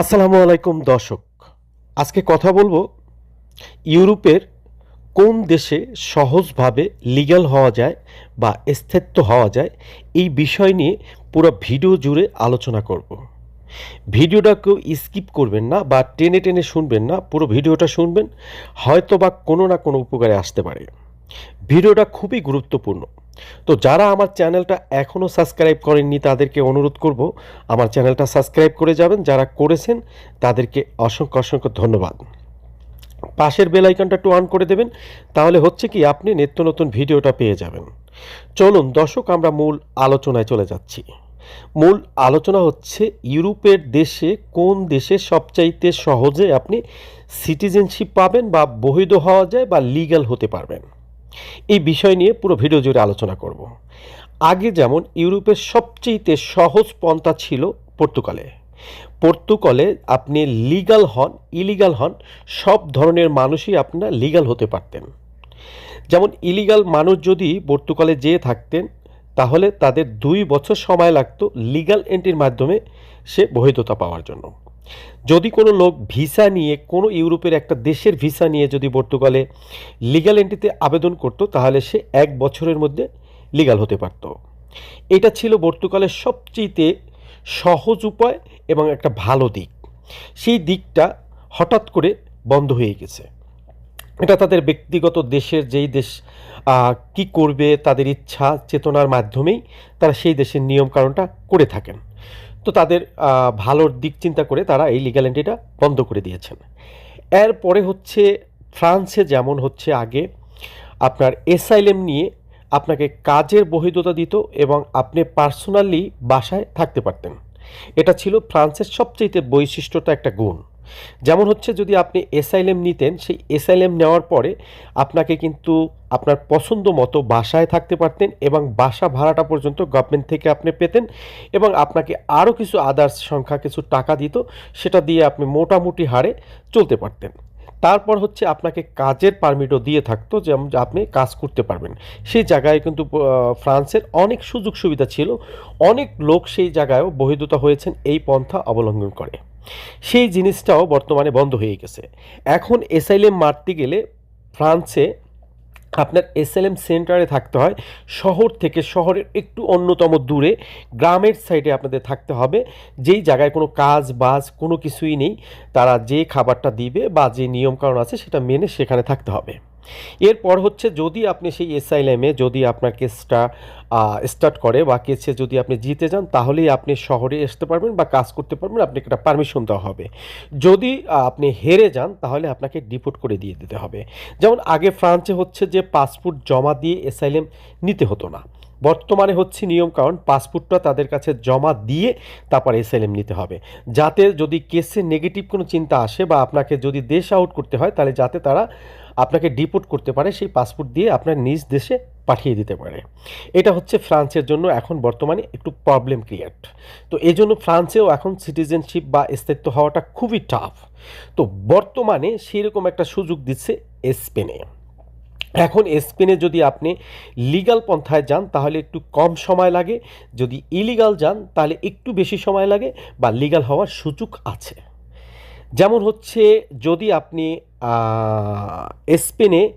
আসসালামু আলাইকুম, দর্শক। আজকে কথা বলব ইউরোপের কোন দেশে সহজভাবে লিগ্যাল হওয়া যায় বা স্থিত্ব হওয়া যায় এই বিষয় নিয়ে পুরো ভিডিও জুড়ে আলোচনা করব। ভিডিওটা কেউ স্কিপ করবেন না বা টেনে টেনে শুনবেন না, পুরো ভিডিওটা শুনবেন হয়তো বা কোনো না কোনো উপকারে আসতে পারে। ভিডিওটা খুবই গুরুত্বপূর্ণ। তো যারা আমার চ্যানেলটা এখনও সাবস্ক্রাইব করেননি, তাদেরকে অনুরোধ করব, আমার চ্যানেলটা সাবস্ক্রাইব করে যাবেন। যারা করেছেন, তাদেরকে অসংখ্য অসংখ্য ধন্যবাদ। পাশের বেল আইকনটা একটু অন করে দেবেন, তাহলে হচ্ছে কি আপনি নিত্য নতুন ভিডিওটা পেয়ে যাবেন। চলুন দর্শক, আমরা মূল আলোচনায় চলে যাচ্ছি। মূল আলোচনা হচ্ছে, ইউরোপের দেশে কোন দেশে সবচাইতে সহজে আপনি সিটিজেনশিপ পাবেন বা বৈধ হওয়া যায় বা লিগ্যাল হতে পারবেন? এই বিষয় নিয়ে পুরো ভিডিও জুড়ে আলোচনা করব। আগে যেমন ইউরোপের সবচেয়ে সহজ পন্থা ছিল পর্তুগালে। পর্তুগালে আপনি লিগ্যাল হন, ইলিগাল হন, সব ধরনের মানুষই আপনার লিগাল হতে পারতেন। যেমন ইলিগাল মানুষ যদি পর্তুগালে যেয়ে থাকতেন, তাহলে তাদের দুই বছর সময় লাগতো লিগ্যাল এন্ট্রির মাধ্যমে সে বৈধতা পাওয়ার জন্য। যদি কোনো লোক ভিসা নিয়ে কোনো ইউরোপের একটা দেশের ভিসা নিয়ে যদি পর্তুগালে লিগ্যাল এন্ট্রিতে আবেদন করতো, তাহলে সে এক বছরের মধ্যে লিগাল হতে পারত। এটা ছিল পর্তুগালের সবচেয়ে সহজ উপায় এবং একটা ভালো দিক। সেই দিকটা হঠাৎ করে বন্ধ হয়ে গেছে। এটা তাদের ব্যক্তিগত দেশের যেই দেশ কি করবে, তাদের ইচ্ছা, চেতনার মাধ্যমেই তারা সেই দেশের নিয়ম কারণটা করে থাকেন। তো তাদের ভালোর দিক চিন্তা করে তারা এই লিগ্যাল এন্ট্রিটা বন্ধ করে দিয়েছেন। এরপরে হচ্ছে ফ্রান্সে যেমন হচ্ছে আগে, আপনার এসাইলেম নিয়ে আপনাকে কাজের বহিদতা দিত এবং আপনি পার্সোনালি বাসায় থাকতে পারতেন। এটা ছিল ফ্রান্সের সবচেয়ে বৈশিষ্ট্যটা একটা গুণ। যেমন হচ্ছে যদি আপনি এসআইএম নিতেন, সেই এসআইএম নেওয়ার পরে আপনাকে কিন্তু আপনার পছন্দ মতো বাসায় থাকতে পারতেন এবং বাসা ভাড়াটা পর্যন্ত গভর্নমেন্ট থেকে আপনি পেতেন এবং আপনাকে আরও কিছু আদার্স সংখ্যা, কিছু টাকা দিত, সেটা দিয়ে আপনি মোটামুটি হারে চলতে পারতেন। তারপর হচ্ছে আপনাকে কাজের পারমিটও দিয়ে থাকতো যে আপনি কাজ করতে পারবেন। সেই জায়গায় কিন্তু ফ্রান্সের অনেক সুযোগ সুবিধা ছিল। অনেক লোক সেই জায়গায়ও বহিদতা হয়েছেন, এই পন্থা অবলম্বন করে। সেই জিনিসটাও বর্তমানে বন্ধ হয়ে গেছে। এখন এসআইএম মারতে গেলে ফ্রান্সে আপনার এসএলএম সেন্টারে থাকতে হয়। শহর থেকে শহরের একটু অন্যতম দূরে, গ্রামের সাইডে আপনাদের থাকতে হবে। যেই জায়গায় কোনো কাজ, বাজ কোনো কিছুই নেই, তারা যে খাবারটা দিবে বা যে নিয়মকানুন আছে সেটা মেনে সেখানে থাকতে হবে। এরপর হচ্ছে যদি আপনি সেই এসআইএমে যদি আপনার কেসটা স্টার্ট করে বা কেসে যদি আপনি জিতে যান, তাহলেই আপনি শহরে আসতে পারবেন বা কাজ করতে পারবেন, আপনাকে একটা পারমিশন দেওয়া হবে। যদি আপনি হেরে যান, তাহলে আপনাকে ডিপোর্ট করে দিয়ে দিতে হবে। যেমন আগে ফ্রান্সে হচ্ছে যে পাসপোর্ট জমা দিয়ে এসাইলেম নিতে হতো না। বর্তমানে হচ্ছে নিয়ম কারণ পাসপোর্টটা তাদের কাছে জমা দিয়ে তারপর এসএলএম নিতে হবে। যাতে যদি কেসে নেগেটিভ কোনো চিন্তা আসে বা আপনাকে যদি দেশ আউট করতে হয়, তাহলে যাতে তারা আপনাকে ডিপোর্ট করতে পারে, সেই পাসপোর্ট দিয়ে আপনার নিজ দেশে পাঠিয়ে দিতে পারে। এটা হচ্ছে ফ্রান্সের জন্য এখন বর্তমানে একটু প্রবলেম ক্রিয়েট তো এই জন্য ফ্রান্সেও এখন সিটিজেনশিপ বা স্থায়িত্ব হওয়াটা খুবই টাফ তো বর্তমানে সেরকম একটা সুযোগ দিচ্ছে স্পেনে। এখন স্পেনে যদি আপনি লিগাল পন্থায় যান, তাহলে একটু কম সময় লাগে। যদি ইলিগাল যান, তাহলে একটু বেশি সময় লাগে বা লিগ্যাল হওয়ার সুযোগ আছে। যেমন হচ্ছে যদি আপনি স্পেনে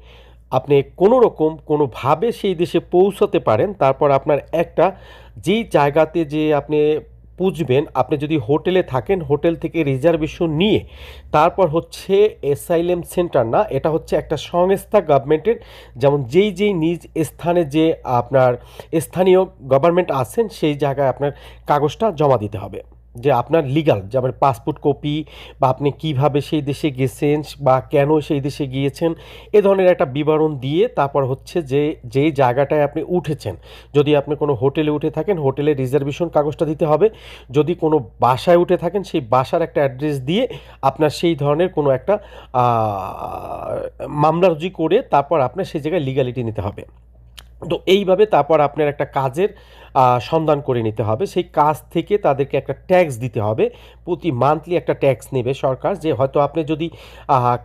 আপনি কোনো রকম কোনোভাবে সেই দেশে পৌঁছাতে পারেন, তারপর আপনার একটা যেই জায়গাতে যে আপনি পুজবেন, আপনি যদি হোটেলে থাকেন, হোটেল থেকে রিজার্ভেশন নিয়ে, তারপর হচ্ছে এসাইলেম সেন্টার না, এটা হচ্ছে একটা সংস্থা গভর্নমেন্টের, যেমন যেই যেই নিজ স্থানে যে আপনার স্থানীয় গভর্নমেন্ট আছেন, সেই জায়গায় আপনার কাগজটা জমা দিতে হবে। যে আপনার লিগাল যেমন পাসপোর্ট কপি বা আপনি কীভাবে সেই দেশে গেছেন বা কেন সেই দেশে গিয়েছেন, এ ধরনের একটা বিবরণ দিয়ে তারপর হচ্ছে যে যেই জায়গাটায় আপনি উঠেছেন। যদি আপনি কোনো হোটেলে উঠে থাকেন, হোটেলে রিজার্ভেশন কাগজটা দিতে হবে। যদি কোনো বাসায় উঠে থাকেন, সেই বাসার একটা অ্যাড্রেস দিয়ে আপনার সেই ধরনের কোনো একটা মামলা রুজি করে তারপর আপনার সেই জায়গায় লিগালিটি নিতে হবে। তো এইভাবে তারপর আপনার একটা কাজের সন্ধান করে নিতে হবে। সেই কাজ থেকে তাদেরকে একটা ট্যাক্স দিতে হবে। প্রতি মান্থলি একটা ট্যাক্স নেবে সরকার যে হয়তো আপনি যদি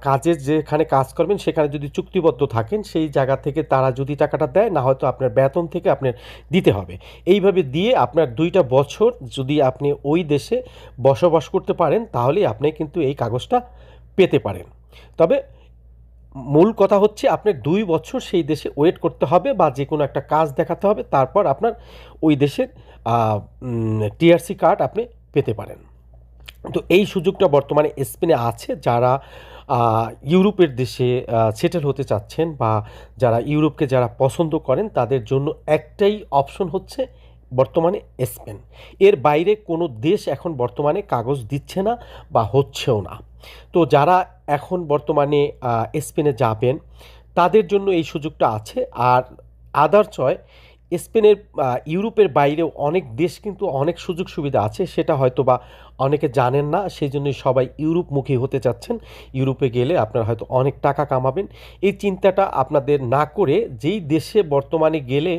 কাজের যেখানে কাজ করবেন সেখানে যদি চুক্তিবদ্ধ থাকেন সেই জায়গা থেকে তারা যদি টাকাটা দেয় না হয়তো আপনার বেতন থেকে আপনার দিতে হবে। এইভাবে দিয়ে আপনার দুইটা বছর যদি আপনি ওই দেশে বসবাস করতে পারেন তাহলেই আপনি কিন্তু এই কাগজটা পেতে পারেন। তবে মূল কথা হচ্ছে আপনার দুই বছর সেই দেশে ওয়েট করতে হবে বা যে কোনো একটা কাজ দেখাতে হবে, তারপর আপনার ওই দেশের টিআরসি কার্ড আপনি পেতে পারেন। তো এই সুযোগটা বর্তমানে স্পেনে আছে, যারা ইউরোপের দেশে সেটেল হতে চাচ্ছেন বা যারা ইউরোপকে যারা পছন্দ করেন, তাদের জন্য একটাই অপশন হচ্ছে বর্তমানে স্পেন। এর বাইরে কোনো দেশ এখন বর্তমানে কাগজ দিচ্ছে না বা হচ্ছেও না। তো যারা এখন বর্তমানে স্পেনে যাবেন, তাদের জন্য এই সুযোগটা আছে। আর আদার চয় স্পেনের ইউরোপের বাইরেও অনেক দেশ কিন্তু অনেক সুযোগ সুবিধা আছে। সেটা হয়তো বা অনেকে জানেন না সেই জন্যই সবাই ইউরোপমুখী হতে চাচ্ছেন। ইউরোপে গেলে আপনারা হয়তো অনেক টাকা কামাবেন। এই চিন্তাটা আপনাদের না করে যেই দেশে বর্তমানে গেলে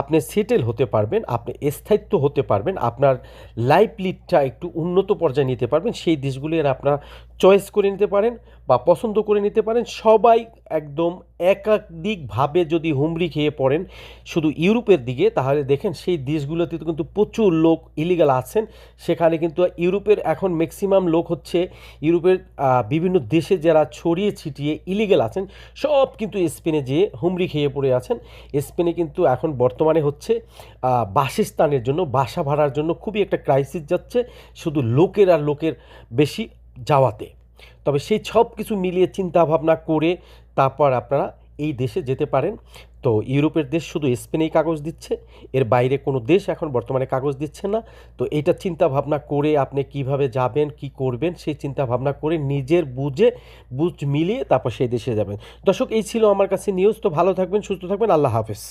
আপনি সেটেল হতে পারবেন, আপনি স্থায়িত্ব হতে পারবেন, আপনার লাইফ লিডটা একটু উন্নত পর্যায়ে নিতে পারবেন, সেই দেশগুলির আপনারা চয়েস করে নিতে পারেন বা পছন্দ করে নিতে পারেন। সবাই একদম একাধিকভাবে যদি হুমড়ি খেয়ে পড়েন শুধু ইউরোপের দিকে, তাহলে দেখেন সেই দেশগুলোতে কিন্তু প্রচুর লোক ইলিগাল আছেন। সেখানে কিন্তু ইউরোপের এখন ম্যাক্সিমাম লোক হচ্ছে ইউরোপের বিভিন্ন দেশে যারা ছড়িয়ে ছিটিয়ে ইলিগাল আছেন, সব কিন্তু স্পেনে যেয়ে হুমড়ি খেয়ে পড়ে আছেন। স্পেনে কিন্তু এখন বর্তমানে হচ্ছে বাসস্থানের জন্য, বাসা ভাড়ার জন্য খুবই একটা ক্রাইসিস যাচ্ছে, শুধু লোকের আর লোকের বেশি যাওয়াতে। তবে সেই সব কিছু মিলিয়ে চিন্তা ভাবনা করে তারপর আপনারা এই দেশে যেতে পারেন। তো ইউরোপের দেশ শুধু স্পেনেই কাগজ দিচ্ছে, এর বাইরে কোনো দেশ এখন বর্তমানে কাগজ দিচ্ছে না। তো এটা চিন্তা ভাবনা করে আপনি কীভাবে যাবেন, কি করবেন, সেই চিন্তা ভাবনা করে নিজের বুঝে, বুঝ মিলিয়ে তারপর সেই দেশে যাবেন। দর্শক, এই ছিল আমার কাছে নিউজ তো ভালো থাকবেন, সুস্থ থাকবেন। আল্লাহ হাফেজ।